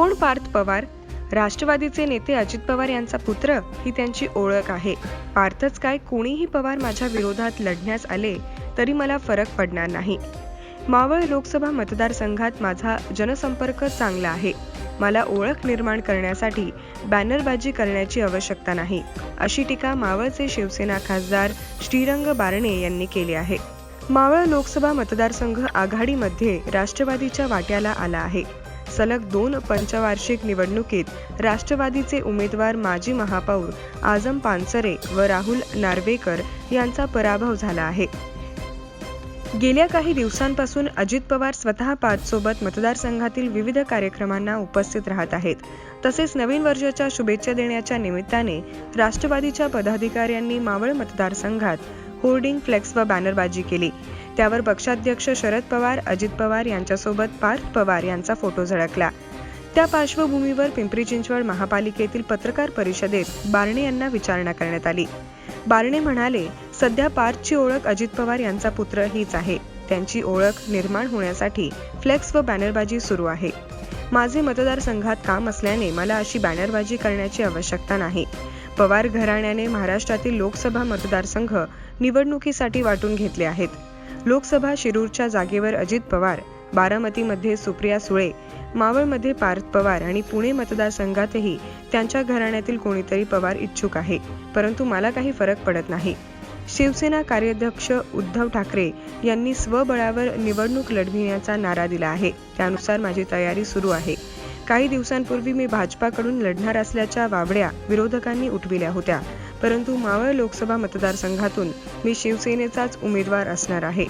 कोण पार्थ पवार? राष्ट्रवादीचे नेते अजित पवार यांचा पुत्र ही त्यांची ओळख आहे. पार्थच काय कोणीही पवार माझ्या विरोधात लढण्यास आले तरी मला फरक पडणार नाही. मावळ लोकसभा मतदारसंघात माझा जनसंपर्क चांगला आहे. मला ओळख निर्माण करण्यासाठी बॅनरबाजी करण्याची आवश्यकता नाही अशी टीका मावळचे शिवसेना खासदार श्रीरंग बारणे यांनी केली आहे. मावळ लोकसभा मतदारसंघ आघाडीमध्ये राष्ट्रवादीच्या वाट्याला आला आहे. सलग दोन पंचवार्षिक निवडणुकीत राष्ट्रवादीचे उमेदवार माजी महापौर आजम पानसरे व राहुल नार्वेकर यांचा पराभव झाला आहे. गेल्या काही दिवसांपासून अजित पवार स्वतः पाचसोबत मतदारसंघातील विविध कार्यक्रमांना उपस्थित राहत आहेत. तसेच नवीन वर्षाच्या शुभेच्छा देण्याच्या निमित्ताने राष्ट्रवादीच्या पदाधिकाऱ्यांनी मावळ मतदारसंघात होर्डिंग फ्लेक्स व बॅनरबाजी केली. त्यावर पक्षाध्यक्ष शरद पवार अजित पवार यांच्यासोबत पार्थ पवार यांचा फोटो झळकला. त्या पार्श्वभूमीवर पिंपरी चिंचवड महापालिकेतील पत्रकार परिषदेत बारणे यांना विचारणा करण्यात आली. बारणे म्हणाले सध्या पार्थची ओळख अजित पवार यांचा पुत्र हीच आहे. त्यांची ओळख निर्माण होण्यासाठी फ्लेक्स व बॅनरबाजी सुरू आहे. माझे मतदारसंघात काम असल्याने मला अशी बॅनरबाजी करण्याची आवश्यकता नाही. पवार घराण्याने महाराष्ट्रातील लोकसभा मतदारसंघ निवडणुकीसाठी वाटून घेतले आहेत. लोकसभा शिरूरच्या जागेवर अजित पवार बारामतीमध्ये सुप्रिया सुळे मावळमध्ये पार्थ पवार आणि पुणे मतदारसंघातही त्यांच्या घराण्यातील कोणीतरी पवार इच्छुक आहे परंतु मला काही फरक पडत नाही. शिवसेना कार्याध्यक्ष उद्धव ठाकरे यांनी स्वबळावर निवडणूक लढविण्याचा नारा दिला आहे. त्यानुसार माझी तयारी सुरू आहे. काही दिवसांपूर्वी मी भाजपाकडून लढणार असल्याच्या वावड्या विरोधकांनी उठविल्या होत्या. परंतु मावळ लोकसभा मतदारसंघातून मी शिवसेनेचाच उमेदवार असणार आहे.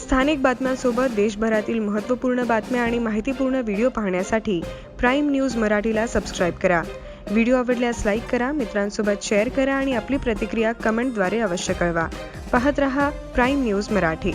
स्थानिक बातम्यांसोबत देशभरातील महत्त्वपूर्ण बातम्या आणि माहितीपूर्ण व्हिडिओ पाहण्यासाठी प्राईम न्यूज मराठीला सबस्क्राईब करा. व्हिडिओ आवडल्यास लाईक करा मित्रांसोबत शेअर करा आणि आपली प्रतिक्रिया कमेंटद्वारे अवश्य कळवा. पाहत रहा प्राईम न्यूज मराठी.